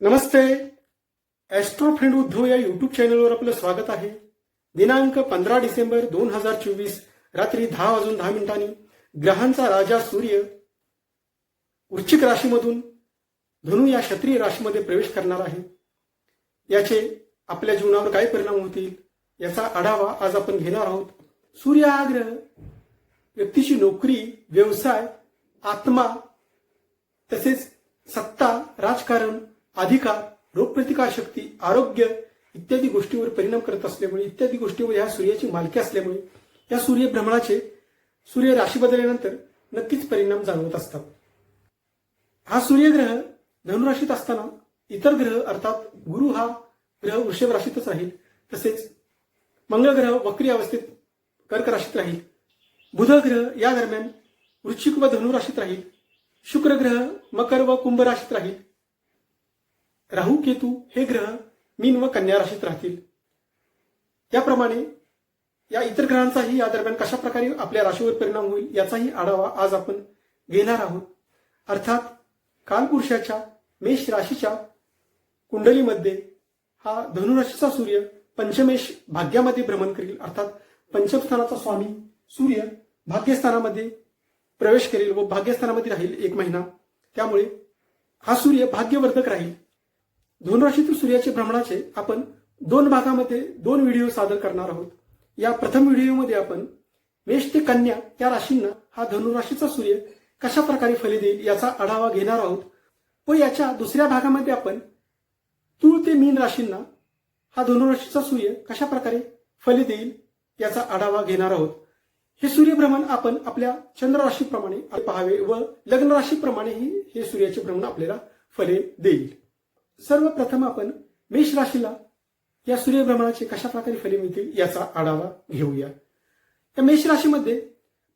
नमस्ते. ॲस्ट्रोफ्रेंड उद्धव या युट्यूब चॅनलवर आपलं स्वागत आहे. दिनांक पंधरा डिसेंबर दोन हजार चोवीस रात्री दहा वाजून दहा मिनिटांनी ग्रहांचा राजा सूर्य वृश्चिक राशीमधून धनु या क्षत्रिय राशीमध्ये प्रवेश करणार आहे. याचे आपल्या जीवनावर काय परिणाम होतील याचा आढावा आज आपण घेणार आहोत. सूर्य हा ग्रह व्यक्तीची नोकरी व्यवसाय आत्मा तसेच सत्ता राजकारण अधिकार रोगप्रतिकार शक्ती आरोग्य इत्यादी गोष्टीवर परिणाम करत असल्यामुळे इत्यादी गोष्टीवर ह्या सूर्याची मालकी असल्यामुळे या सूर्यभ्रमणाचे सूर्य राशी बदलल्यानंतर नक्कीच परिणाम जाणवत असतात. हा सूर्यग्रह धनुराशीत असताना इतर ग्रह अर्थात गुरु हा ग्रह वृषभ राशीतच राहील. तसेच मंगळ ग्रह वक्री अवस्थेत कर्क राशीत राहील. बुध ग्रह या दरम्यान वृश्चिक व धनुराशीत राहील. शुक्र ग्रह मकर व कुंभ राशीत राहील. राहू केतू हे ग्रह मीन व कन्या राशीत राहतील. त्याप्रमाणे या इतर ग्रहांचाही या दरम्यान कशा प्रकारे आपल्या राशीवर परिणाम होईल याचाही आढावा आज आपण घेणार आहोत. अर्थात कालपुरुषाच्या मेष राशीच्या कुंडलीमध्ये हा धनुराशीचा सूर्य पंचमेश भाग्यामध्ये भ्रमण करील. अर्थात पंचमस्थानाचा स्वामी सूर्य भाग्यस्थानामध्ये प्रवेश करेल व भाग्यस्थानामध्ये राहील एक महिना. त्यामुळे हा सूर्य भाग्यवर्धक राहील. धनुराशीतील सूर्याचे भ्रमणाचे आपण दोन भागामध्ये दोन व्हिडिओ सादर करणार आहोत. या प्रथम व्हिडिओमध्ये आपण मेष ते कन्या या राशींना हा धनुराशीचा सूर्य कशा प्रकारे फले देईल याचा आढावा घेणार आहोत. व याच्या दुसऱ्या भागामध्ये आपण तूळ ते मीन राशींना हा धनुराशीचा सूर्य कशा प्रकारे फले देईल याचा आढावा घेणार आहोत. हे सूर्यभ्रमण आपण आपल्या चंद्र राशीप्रमाणे पाहावे व लग्न राशीप्रमाणेही हे सूर्याचे भ्रमण आपल्याला फले देईल. सर्वप्रथम आपण मेष राशीला या सूर्यभ्रमणाचे कशा प्रकारे फले मिळतील याचा आढावा घेऊया. तर मेष राशीमध्ये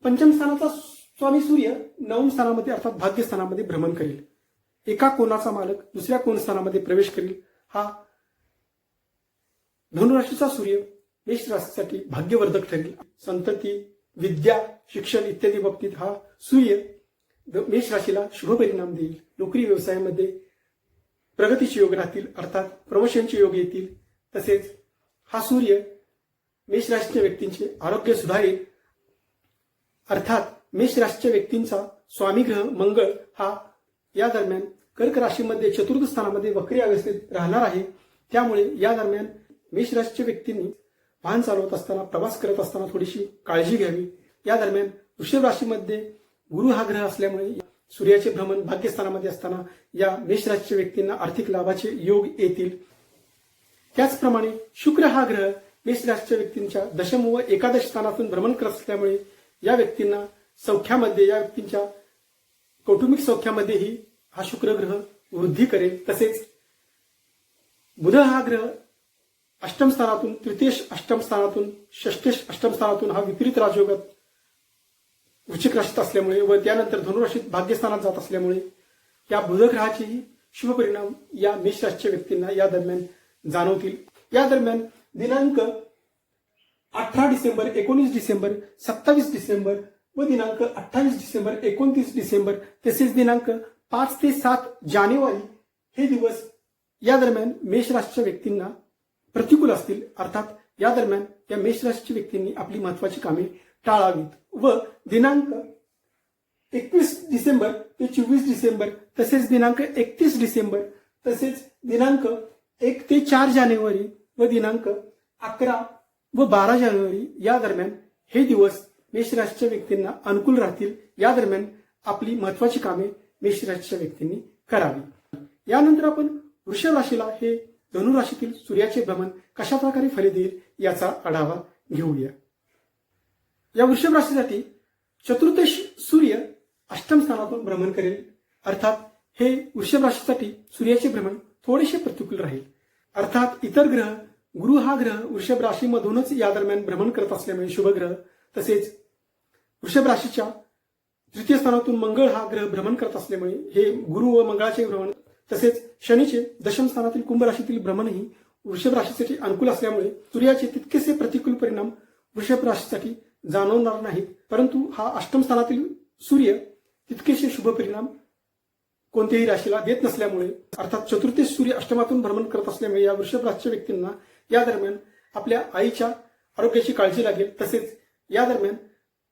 पंचम स्थानाचा स्वामी सूर्य नवम स्थानामध्ये अर्थात भाग्यस्थानामध्ये भ्रमण करेल. एका कोणाचा मालक दुसऱ्या कोण स्थानामध्ये प्रवेश करेल. हा धनुराशीचा सूर्य मेष राशीसाठी भाग्यवर्धक ठरेल. संतती विद्या शिक्षण इत्यादी बाबतीत हा सूर्य मेष राशीला शुभ परिणाम देईल. नोकरी व्यवसायामध्ये प्रगतीचे योग राहतील अर्थात प्रमोशनचे योग येतील. तसेच हा सूर्य मेष राशीच्या व्यक्तींचे आरोग्य सुधारेल. अर्थात मेष राशीच्या व्यक्तींचा स्वामीग्रह मंगळ हा या दरम्यान कर्क राशीमध्ये चतुर्थ स्थानामध्ये वक्री अवस्थेत राहणार आहे. त्यामुळे या दरम्यान मेष राशीच्या व्यक्तींनी वाहन चालवत असताना प्रवास करत असताना थोडीशी काळजी घ्यावी. या दरम्यान वृषभ राशीमध्ये गुरु हा ग्रह असल्यामुळे सूर्याचे भ्रमण भाग्यस्थानामध्ये असताना या मेषराशीच्या व्यक्तींना आर्थिक लाभाचे योग येतील. त्याचप्रमाणे शुक्र हा ग्रह मेषराशीच्या व्यक्तींच्या दशम व एकादश स्थानातून भ्रमण करत असल्यामुळे या व्यक्तींना सौख्यामध्ये या व्यक्तींच्या कौटुंबिक सौख्यामध्येही हा शुक्र ग्रह वृद्धी करेल. तसेच बुध हा ग्रह अष्टम स्थानातून तृतीयश अष्टम स्थानातून षष्टेश अष्टम स्थानातून हा विपरीत राजयोगात वृश्चिक राशीत असल्यामुळे व त्यानंतर धनुराशीत भाग्यस्थानात जात असल्यामुळे या बुधग्रहाचे शुभ परिणाम या मेष राशीच्या व्यक्तींना या दरम्यान जाणवतील. या दरम्यान दिनांक अठरा डिसेंबर एकोणीस डिसेंबर सत्तावीस डिसेंबर व दिनांक अठ्ठावीस डिसेंबर एकोणतीस डिसेंबर तसेच दिनांक पाच ते सात जानेवारी हे दिवस या दरम्यान मेष राशीच्या व्यक्तींना प्रतिकूल असतील. अर्थात या दरम्यान या मेष राशीच्या व्यक्तींनी आपली महत्वाची कामे टाळावीत. व दिनांक एकवीस डिसेंबर ते चोवीस डिसेंबर तसेच दिनांक एकतीस डिसेंबर तसेच दिनांक एक ते चार जानेवारी व दिनांक अकरा व बारा जानेवारी या दरम्यान हे दिवस मेषराशीच्या व्यक्तींना अनुकूल राहतील. या दरम्यान आपली महत्वाची कामे मेषराशीच्या व्यक्तींनी करावी. यानंतर आपण वृषभ राशीला हे धनुराशीतील सूर्याचे भ्रमण कशा प्रकारे फले देईल याचा आढावा घेऊया. या वृषभ राशीसाठी चतुर्दश सूर्य अष्टम स्थानातून भ्रमण करेल. अर्थात हे वृषभ राशीसाठी सूर्याचे भ्रमण थोडेसे प्रतिकूल राहील. अर्थात इतर ग्रह गुरु हा ग्रह वृषभ राशीमधूनच या दरम्यान भ्रमण करत असल्यामुळे शुभ ग्रह तसेच वृषभ राशीच्या तृतीय स्थानातून मंगळ हा ग्रह भ्रमण करत असल्यामुळे हे गुरु व मंगळाचे भ्रमण तसेच शनीचे दशम स्थानातील कुंभ राशीतील भ्रमणही वृषभ राशीसाठी अनुकूल असल्यामुळे सूर्याचे तितकेसे प्रतिकूल परिणाम वृषभ राशीसाठी जाणवणार नाहीत परंतु हा अष्टम स्थानातील सूर्य तितकेसे शुभ परिणाम कोणत्याही राशीला देत नसल्यामुळे अर्थात चतुर्थीस सूर्य अष्टमातून भ्रमण करत असल्यामुळे या वृषभ राशीच्या व्यक्तींना या दरम्यान आपल्या आईच्या आरोग्याची काळजी लागेल. तसेच या दरम्यान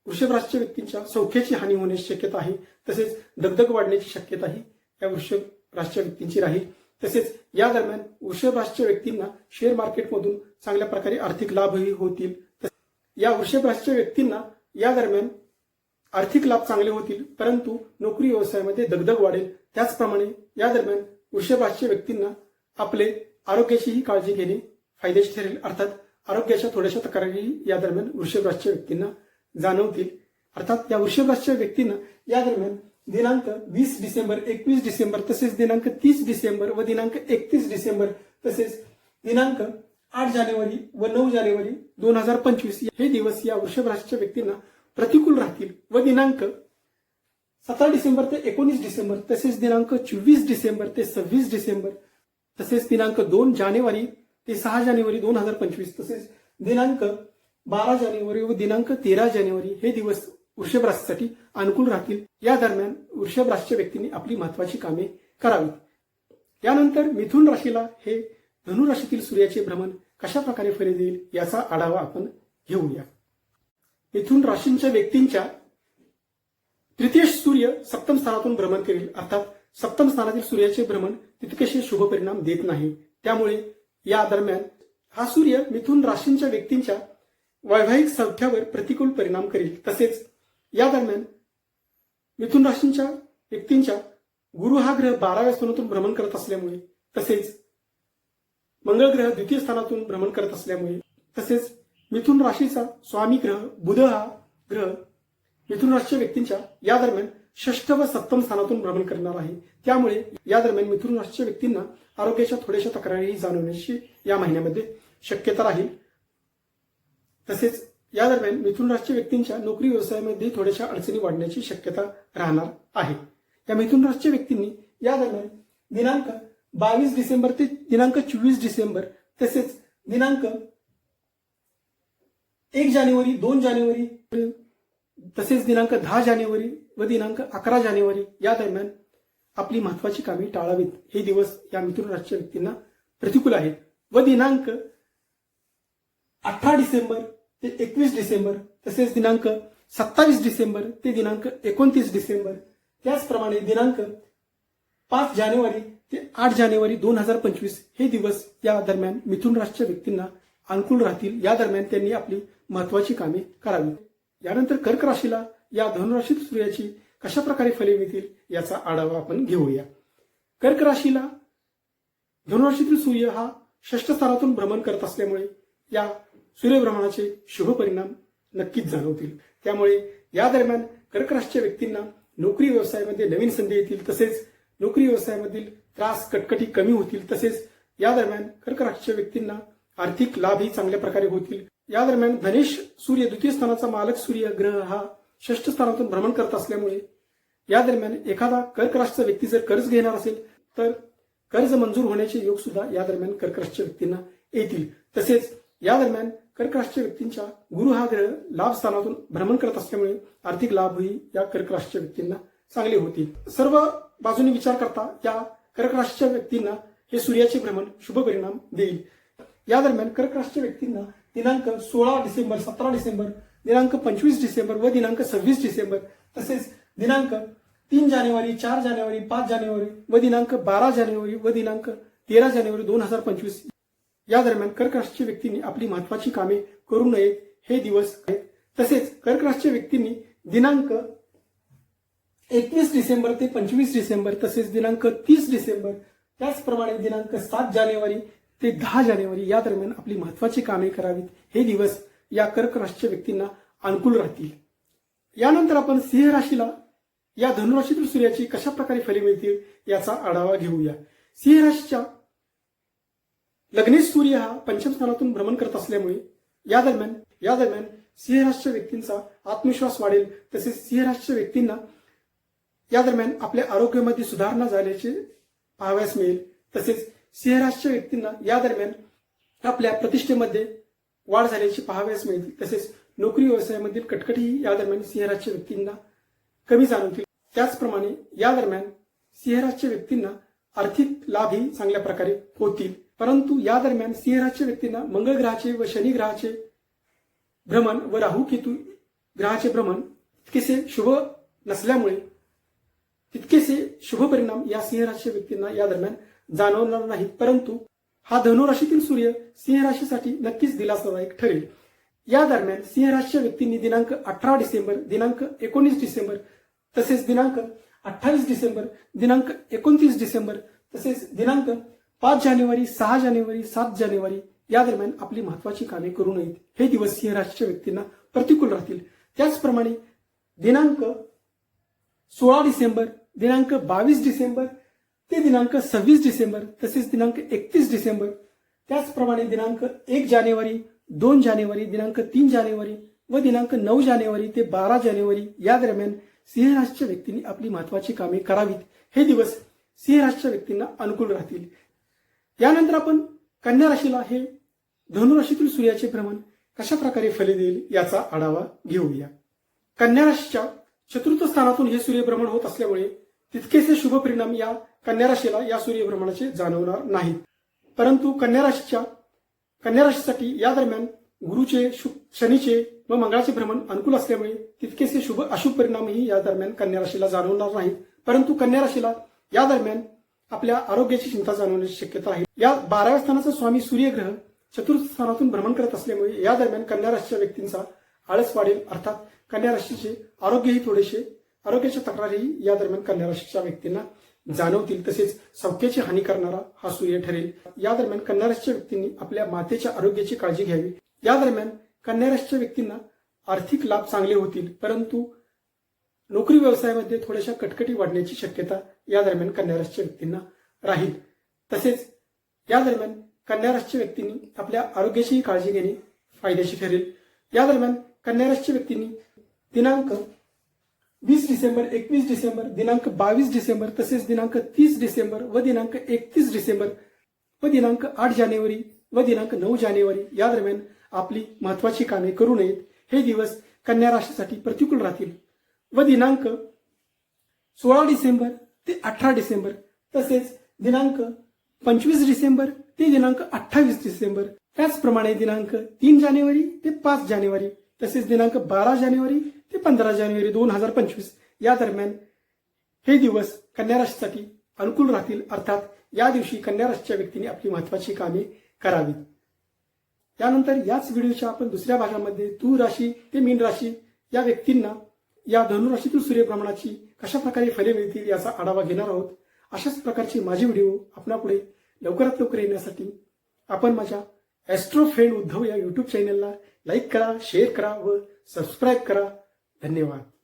वृषभ राशीच्या व्यक्तींच्या सौख्याची हानी होण्याची शक्यता आहे. तसेच दगदग वाढण्याची शक्यता ही या वृषभ राशीच्या व्यक्तींची राहील तसेच या दरम्यान वृषभ राशीच्या व्यक्तींना शेअर मार्केटमधून चांगल्या प्रकारे आर्थिक लाभही होतील. या वृषभ राशीच्या व्यक्तींना या दरम्यान आर्थिक लाभ चांगले होतील परंतु नोकरी व्यवसायामध्ये दगदग वाढेल. त्याचप्रमाणे या दरम्यान वृषभ राशीच्या व्यक्तींना आपले आरोग्याचीही काळजी घेणे फायदेशीर ठरेल. अर्थात आरोग्याच्या थोड्याशा तक्रारी या दरम्यान वृषभ राशीच्या व्यक्तींना जाणवतील. अर्थात या वृषभ राशीच्या व्यक्तींना या दरम्यान दिनांक वीस डिसेंबर एकवीस डिसेंबर तसेच दिनांक तीस डिसेंबर व दिनांक एकतीस डिसेंबर तसेच दिनांक आठ जानेवारी व नऊ जानेवारी दोन हजार पंचवीस हे दिवस या वृषभ राशीच्या व्यक्तींना प्रतिकूल राहतील व दिनांक सतरा डिसेंबर ते एकोणीस डिसेंबर तसेच दिनांक चोवीस डिसेंबर ते सव्वीस डिसेंबर तसेच दिनांक दोन जानेवारी ते सहा जानेवारी दोन हजार पंचवीस तसेच दिनांक बारा जानेवारी व दिनांक तेरा जानेवारी हे दिवस वृषभ राशीसाठी अनुकूल राहतील. या दरम्यान वृषभ राशीच्या व्यक्तींनी आपली महत्वाची कामे करावीत. यानंतर मिथुन राशीला हे धनु राशीतील सूर्याचे भ्रमण कशा प्रकारे फरे देईल याचा आढावा आपण घेऊया. मिथुन राशींच्या व्यक्तींच्या तृतीय सूर्य सप्तम स्थानातून भ्रमण करेल. अर्थात सप्तम स्थानातील सूर्याचे भ्रमण तितकेसे शुभ परिणाम देत नाही त्यामुळे या दरम्यान हा सूर्य मिथुन राशींच्या व्यक्तींच्या वैवाहिक सौख्यावर प्रतिकूल परिणाम करेल. तसेच या दरम्यान मिथुन राशींच्या व्यक्तींच्या गुरु हा ग्रह बाराव्या स्थानातून भ्रमण करत असल्यामुळे तसेच मंगळ ग्रह द्वितीय स्थानातून भ्रमण करत असल्यामुळे तसेच मिथुन राशीचा स्वामी ग्रह बुध हा ग्रह मिथुन राशीच्या व्यक्तींच्या या दरम्यान षष्ठ व सप्तम स्थानातून भ्रमण करणार आहे. त्यामुळे या दरम्यान मिथुन राशीच्या व्यक्तींना आरोग्याच्या थोड्याशा तक्रारी जाणवण्याची या महिन्यामध्ये शक्यता राहील. तसेच या दरम्यान मिथुन राशीच्या व्यक्तींच्या नोकरी व्यवसायामध्ये थोड्याशा अडचणी वाढण्याची शक्यता राहणार आहे. या मिथुन राशीच्या व्यक्तींनी या दरम्यान दिनांक बावीस डिसेंबर ते दिनांक चोवीस डिसेंबर तसेच दिनांक एक जानेवारी दोन जानेवारी तसेच दिनांक दहा जानेवारी व दिनांक अकरा जानेवारी या दरम्यान आपली महत्वाची कामे टाळावीत. हे दिवस या मिथुन राशीच्या व्यक्तींना प्रतिकूल आहेत. व दिनांक अठरा डिसेंबर ते एकवीस डिसेंबर तसेच दिनांक सत्तावीस डिसेंबर ते दिनांक एकोणतीस डिसेंबर. त्याचप्रमाणे दिनांक पाच जानेवारी ते आठ जानेवारी दोन हजार पंचवीस हे दिवस या दरम्यान मिथुन राशीच्या व्यक्तींना अनुकूल राहतील. या दरम्यान त्यांनी आपली महत्वाची कामे करावी यानंतर कर्क राशीला या धनुराशीत सूर्याची कशा प्रकारे फले मिळतील याचा आढावा आपण घेऊया. कर्क राशीला धनुराशीतील सूर्य हा षष्ठ स्थानातून भ्रमण करत असल्यामुळे या सूर्यभ्रमणाचे शुभ परिणाम नक्कीच जाणवतील. त्यामुळे या दरम्यान कर्क राशीच्या व्यक्तींना नोकरी व्यवसायामध्ये नवीन संधी येतील. तसेच नोकरी व्यवसायामधील त्रास कटकटी कमी होतील तसेच या दरम्यान कर्कराशीच्या व्यक्तींना आर्थिक लाभही चांगल्या प्रकारे होतील. या दरम्यान धनेश सूर्य द्वितीय स्थानाचा मालक सूर्य ग्रह हा षष्ठ स्थानातून भ्रमण करत असल्यामुळे या दरम्यान एखादा कर्कराशीचा व्यक्ती जर कर्ज घेणार असेल तर कर्ज मंजूर होण्याचे योग सुद्धा या दरम्यान कर्कराशीच्या व्यक्तींना येतील. तसेच या दरम्यान कर्कराशीच्या व्यक्तींच्या गुरु हा ग्रह लाभ स्थानातून भ्रमण करत असल्यामुळे आर्थिक लाभही या कर्कराशीच्या व्यक्तींना चांगले होतील. सर्व बाजूने विचार करता या कर्क राशीच्या व्यक्तींना हे सूर्याचे भ्रमण शुभ परिणाम देईल. या दरम्यान कर्क राशीच्या व्यक्तींना दिनांक सोळा डिसेंबर सतरा डिसेंबर दिनांक पंचवीस डिसेंबर व दिनांक सव्वीस डिसेंबर तसेच दिनांक तीन जानेवारी चार जानेवारी पाच जानेवारी व दिनांक बारा जानेवारी व दिनांक तेरा जानेवारी दोन हजार पंचवीस. या दरम्यान कर्क राशीच्या व्यक्तींनी आपली महत्वाची कामे करू नयेत हे दिवस आहेत. तसेच कर्क राशीच्या व्यक्तींनी दिनांक एकवीस डिसेंबर ते पंचवीस डिसेंबर तसेच दिनांक तीस डिसेंबर त्याचप्रमाणे दिनांक सात जानेवारी ते दहा जानेवारी या दरम्यान आपली महत्वाची कामे करावीत. हे दिवस या कर्क राशीच्या व्यक्तींना अनुकूल राहतील. यानंतर आपण सिंह राशीला या धनुराशीतील सूर्याची कशा प्रकारे फले मिळतील याचा आढावा घेऊया. सिंह राशीच्या लग्नेश सूर्य हा पंचम स्थानातून भ्रमण करत असल्यामुळे या दरम्यान या दरम्यान सिंह राशीच्या व्यक्तींचा आत्मविश्वास वाढेल. तसेच सिंह राशीच्या व्यक्तींना या दरम्यान आपल्या आरोग्यामध्ये सुधारणा झाल्याचे पाहाव्यास मिळेल. तसेच सिंहराशच्या व्यक्तींना या दरम्यान आपल्या प्रतिष्ठेमध्ये वाढ झाल्याची पाहाव्यास मिळतील तसेच नोकरी व्यवसायामधील कटकटीही या दरम्यान सिंहराजच्या व्यक्तींना कमी जाणवतील. त्याचप्रमाणे या दरम्यान सिंहराजच्या व्यक्तींना आर्थिक लाभही चांगल्या प्रकारे होतील. परंतु या दरम्यान सिंहराजच्या व्यक्तींना मंगळ ग्रहाचे व शनी ग्रहाचे भ्रमण व राहू केतू ग्रहाचे भ्रमण तितकेसे शुभ नसल्यामुळे तितकेसे शुभ परिणाम या सिंहराशीच्या व्यक्तींना या दरम्यान जाणवणार नाहीत. परंतु हा धनुराशीतील सूर्य सिंह राशीसाठी नक्कीच दिलासादायक ठरेल. या दरम्यान सिंह राशीच्या व्यक्तींनी दिनांक अठरा डिसेंबर दिनांक एकोणीस डिसेंबर तसेच दिनांक अठ्ठावीस डिसेंबर दिनांक एकोणतीस डिसेंबर तसेच दिनांक पाच जानेवारी सहा जानेवारी सात जानेवारी या दरम्यान आपली महत्वाची कामे करू नयेत. हे दिवस सिंह राशीच्या व्यक्तींना प्रतिकूल राहतील. त्याचप्रमाणे दिनांक सोळा डिसेंबर दिनांक बावीस डिसेंबर ते दिनांक सव्वीस डिसेंबर तसेच दिनांक एकतीस डिसेंबर. त्याचप्रमाणे दिनांक एक जानेवारी दोन जानेवारी दिनांक तीन जानेवारी व दिनांक नऊ जानेवारी ते बारा जानेवारी या दरम्यान सिंहराजच्या व्यक्तींनी आपली महत्वाची कामे करावीत. हे दिवस सिंहराजच्या व्यक्तींना अनुकूल राहतील. यानंतर आपण कन्या राशीला हे धनुराशीतील सूर्याचे भ्रमण कशा प्रकारे फले देईल याचा आढावा घेऊया. कन्या राशीच्या चतुर्थ स्थानातून हे सूर्यभ्रमण होत असल्यामुळे तितकेसे शुभ परिणाम या कन्या राशीला या सूर्यभ्रमणाचे जाणवणार नाहीत. परंतु कन्या राशीच्या कन्या राशीसाठी या दरम्यान गुरुचे शु- शनीचे व मंगळाचे भ्रमण अनुकूल असल्यामुळे तितकेसे शुभ अशुभ परिणामही या दरम्यान कन्या राशीला जाणवणार नाहीत. परंतु कन्या राशीला या दरम्यान आपल्या आरोग्याची चिंता जाणवण्याची शक्यता आहे. या बाराव्या स्थानाचा स्वामी सूर्यग्रह चतुर्थ स्थानातून भ्रमण करत असल्यामुळे या दरम्यान कन्या राशीच्या व्यक्तींचा आळस वाढेल. अर्थात कन्या राशीचे आरोग्यही थोडेसे आरोग्याच्या तक्रारी या दरम्यान कन्या राशीच्या व्यक्तींना जाणवतील. तसेच सौख्याची हानी करणारा हा सूर्य ठरेल. या दरम्यान कन्या राशीच्या व्यक्तींनी आपल्या मातेच्या आरोग्याची काळजी घ्यावी. या दरम्यान कन्या राशीच्या व्यक्तींना आर्थिक लाभ चांगले होतील परंतु नोकरी व्यवसायामध्ये थोड्याशा कटकटी वाढण्याची शक्यता या दरम्यान कन्या राशीच्या व्यक्तींना राहील. तसेच या दरम्यान कन्या राशीच्या व्यक्तींनी आपल्या आरोग्याचीही काळजी घेणे फायद्याची ठरेल. या दरम्यान कन्या राशीच्या व्यक्तींनी दिनांक वीस डिसेंबर एकवीस डिसेंबर दिनांक बावीस डिसेंबर तसेच दिनांक तीस डिसेंबर व दिनांक एकतीस डिसेंबर व दिनांक आठ जानेवारी व दिनांक नऊ जानेवारी या दरम्यान आपली महत्वाची कामे करू नयेत. हे दिवस कन्या राशीसाठी प्रतिकूल राहतील व दिनांक सोळा डिसेंबर ते अठरा डिसेंबर तसेच दिनांक पंचवीस डिसेंबर ते दिनांक अठ्ठावीस डिसेंबर त्याचप्रमाणे दिनांक तीन जानेवारी ते पाच जानेवारी तसेच दिनांक बारा जानेवारी ते पंधरा जानेवारी दोन हजार पंचवीस या दरम्यान हे दिवस कन्या राशीसाठी अनुकूल राहतील. अर्थात या दिवशी कन्या राशीच्या व्यक्तीने आपली महत्वाची कामे करावीत. त्यानंतर याच व्हिडिओच्या आपण दुसऱ्या भागामध्ये तू राशी ते मीन राशी या व्यक्तींना या धनुराशीतील सूर्यप्रमाणाची कशा प्रकारे फले मिळतील याचा आढावा घेणार आहोत. अशाच प्रकारचे माझे व्हिडिओ आपणापुढे लवकरात लवकर येण्यासाठी आपण माझ्या ॲस्ट्रो फ्रेंड उद्धव या युट्यूब चॅनलला लाईक करा शेअर करा व सबस्क्राईब करा. धन्यवाद.